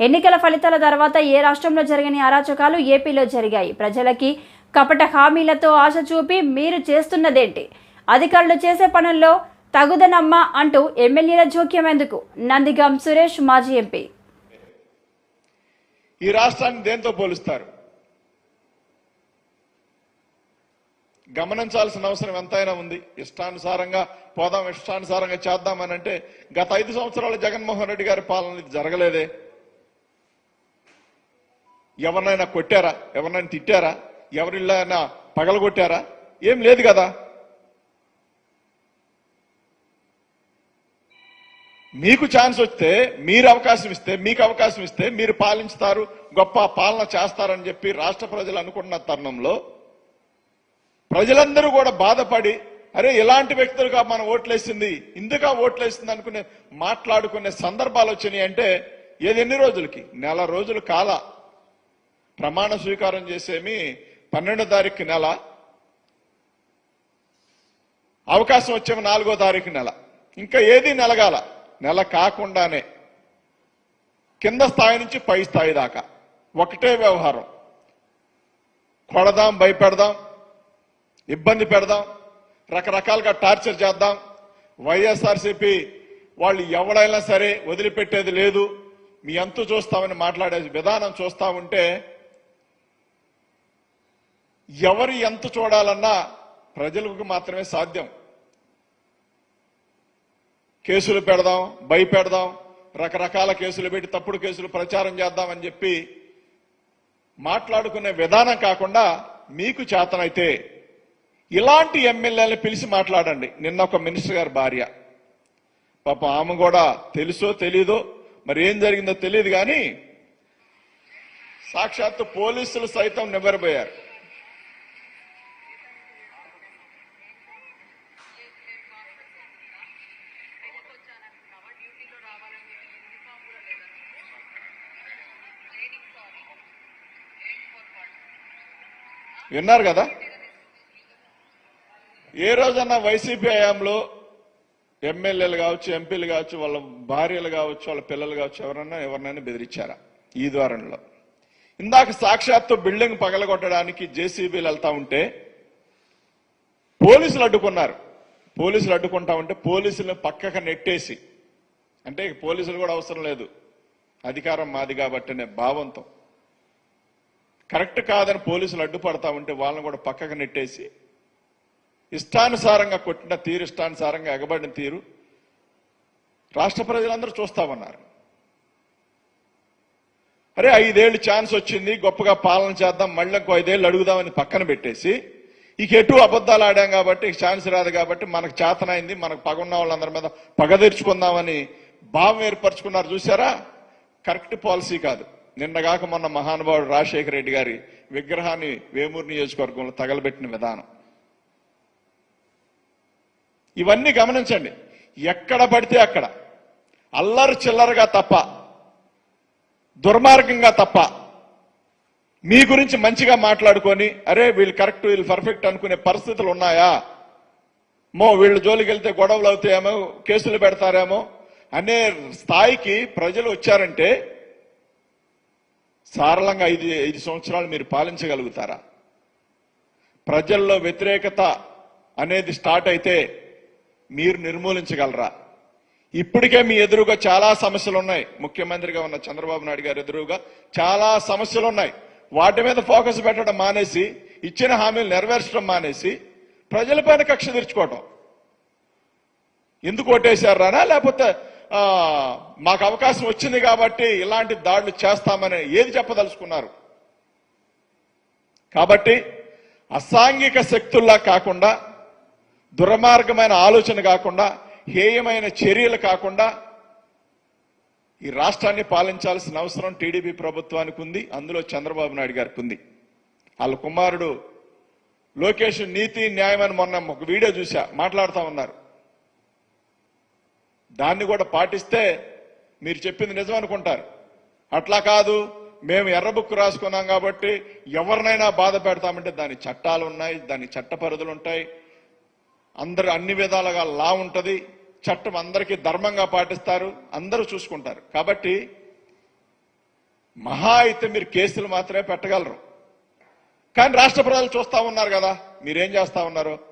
ఎన్నికల ఫలితాల తర్వాత ఏ రాష్ట్రంలో జరిగిన అరాచకాలు ఏపీలో జరిగాయి. ప్రజలకి కపట హామీలతో ఆశ చూపి మీరు చేస్తున్నదేంటి? అధికారులు చేసే పనుల్లో తగుదనమ్మా అంటూ ఎమ్మెల్యేల జోక్యం ఎందుకు? నందిగం సురేష్ మాజీ ఎంపీ. ఈ రాష్ట్రాన్ని దేంతో పోలుస్తారు? గమనించాల్సిన అవసరం ఎంతైనా ఉంది. ఇష్టానుసారంగా పోదాం ఇష్టానుసారంగా చేద్దామని అంటే గత ఐదు సంవత్సరాలు జగన్మోహన్ రెడ్డి గారి పాలన జరగలేదే. ఎవరినైనా కొట్టారా? ఎవరినైనా తిట్టారా? ఎవరిళ్ళైనా పగలగొట్టారా? ఏం లేదు కదా. మీకు ఛాన్స్ వస్తే మీరు అవకాశం ఇస్తే మీకు అవకాశం ఇస్తే మీరు పాలించుతారు గొప్ప పాలన చేస్తారని చెప్పి రాష్ట్ర ప్రజలు అనుకున్న తరుణంలో ప్రజలందరూ కూడా బాధపడి అరే ఇలాంటి వ్యక్తులుగా మనం ఓట్లేసింది ఇందుగా ఓట్లేసింది అనుకునే మాట్లాడుకునే సందర్భాలు వచ్చినాయి అంటే ఏది ఎన్ని రోజులకి? నెల రోజులు కాల ప్రమాణ స్వీకారం చేసేమి పన్నెండో తారీఖు నెల. అవకాశం వచ్చేమి నాలుగో తారీఖు నెల. ఇంకా ఏది నెలగాల? నెల కాకుండానే. కింద స్థాయి నుంచి పై స్థాయి దాకా. ఒకటే వ్యవహారం. కొడదాం భయపెడదాం ఇబ్బంది పెడదాం రకరకాలుగా టార్చర్ చేద్దాం. వైఎస్ఆర్సీపీ వాళ్ళు ఎవడైనా సరే వదిలిపెట్టేది లేదు. మీ అంతు చూస్తామని మాట్లాడే విధానం చూస్తా ఉంటే ఎవరు ఎంత చూడాలన్నా ప్రజలకు మాత్రమే సాధ్యం. కేసులు పెడదాం భయపెడదాం రకరకాల కేసులు పెట్టి తప్పుడు కేసులు ప్రచారం చేద్దామని చెప్పి మాట్లాడుకునే విధానం కాకుండా మీకు చేతనైతే ఇలాంటి ఎమ్మెల్యేలను పిలిచి మాట్లాడండి. నిన్న ఒక మినిస్టర్ గారి భార్య. పాపం ఆమె కూడా తెలుసో తెలీదో మరి ఏం జరిగిందో తెలియదు కానీ సాక్షాత్తు పోలీసులు సైతం నివ్వరబోయారు. విన్నారు కదా? ఏ రోజన్నా వైసీపీ హయాంలో ఎమ్మెల్యేలు కావచ్చు ఎంపీలు కావచ్చు వాళ్ళ భార్యలు కావచ్చు వాళ్ళ పిల్లలు కావచ్చు ఎవరన్నా ఎవరినైనా బెదిరించారా ఈ ద్వారంలో? ఇందాక సాక్షాత్తు బిల్డింగ్ పగలగొట్టడానికి జేసీబీలు వెళ్తా ఉంటే పోలీసులు అడ్డుకున్నారు. పోలీసులు అడ్డుకుంటా ఉంటే పోలీసులను పక్కకు నెట్టేసి అంటే పోలీసులు కూడా అవసరం లేదు. అధికారం మాది కాబట్టి అనే భావంతో. కరెక్ట్ కాదని పోలీసులు అడ్డుపడతా ఉంటే వాళ్ళని కూడా పక్కకు నెట్టేసి ఇష్టానుసారంగా కొట్టిన తీరు ఇష్టానుసారంగా ఎగబడిన తీరు రాష్ట్ర ప్రజలందరూ చూస్తామన్నారు అరే ఐదేళ్ళు ఛాన్స్ వచ్చింది గొప్పగా పాలన చేద్దాం మళ్ళీ ఇంకో ఐదేళ్ళు అడుగుదామని పక్కన పెట్టేసి ఇక ఎటు అబద్ధాలు ఆడాం కాబట్టి ఛాన్స్ రాదు కాబట్టి మనకు చేతనైంది మనకు పగున్న వాళ్ళందరి మీద పగ తీర్చుకుందామని భావం ఏర్పరచుకున్నారు చూసారా కరెక్ట్ పాలసీ కాదు. నిన్నగాక మొన్న మహానుభావుడు రాజశేఖర రెడ్డి గారి విగ్రహాన్ని వేమూరు నియోజకవర్గంలో తగలబెట్టిన విధానం. ఇవన్నీ గమనించండి. ఎక్కడ పడితే అక్కడ. అల్లరి చిల్లరగా తప్ప దుర్మార్గంగా తప్ప మీ గురించి మంచిగా మాట్లాడుకొని అరే వీళ్ళు కరెక్ట్ వీళ్ళు పర్ఫెక్ట్ అనుకునే పరిస్థితులు ఉన్నాయా? మో వీళ్ళు జోలికి వెళ్తే గొడవలు అవుతాయేమో కేసులు పెడతారేమో అనే స్థాయికి ప్రజలు వచ్చారంటే సారళంగా ఐదు ఐదు సంవత్సరాలు మీరు పాలించగలుగుతారా? ప్రజల్లో వ్యతిరేకత అనేది స్టార్ట్ అయితే మీరు నిర్మూలించగలరా? ఇప్పటికే మీ ఎదురుగా చాలా సమస్యలు ఉన్నాయి ముఖ్యమంత్రిగా ఉన్న చంద్రబాబు నాయుడు గారి ఎదురుగా చాలా సమస్యలు ఉన్నాయి వాటి మీద ఫోకస్ పెట్టడం మానేసి ఇచ్చిన హామీలు నెరవేర్చడం మానేసి ప్రజలపైన కక్ష తీర్చుకోవటం. ఎందుకు ఓటేశారా లేకపోతే మాకు అవకాశం వచ్చింది కాబట్టి ఇలాంటి దాడులు చేస్తామని ఏది చెప్పదలుచుకున్నారు? కాబట్టి అసాంఘిక శక్తుల్లా కాకుండా దుర్మార్గమైన ఆలోచన కాకుండా హేయమైన చర్యలు కాకుండా ఈ రాష్ట్రాన్ని పాలించాల్సిన అవసరం టీడీపీ ప్రభుత్వానికి ఉంది అందులో చంద్రబాబు నాయుడు గారికి ఉంది. వాళ్ళ కుమారుడు లోకేష్ నీతి న్యాయం అని మొన్న ఒక వీడియో చూసా మాట్లాడుతూ ఉన్నారు. దాన్ని కూడా పాటిస్తే మీరు చెప్పింది నిజం అనుకుంటారు. అట్లా కాదు మేము ఎర్ర బుక్ రాసుకున్నాం కాబట్టి ఎవరినైనా బాధ పెడతామంటే దాని చట్టాలు ఉన్నాయి దాని చట్ట పరిధులు ఉంటాయి. అందరు అన్ని విధాలుగా లా ఉంటది. చట్టం అందరికీ ధర్మంగా పాటిస్తారు. అందరూ చూసుకుంటారు. కాబట్టి మహా అయితే మీరు కేసులు మాత్రమే పెట్టగలరు. కానీ రాష్ట్ర ప్రజలు చూస్తా ఉన్నారు కదా మీరేం చేస్తా ఉన్నారు?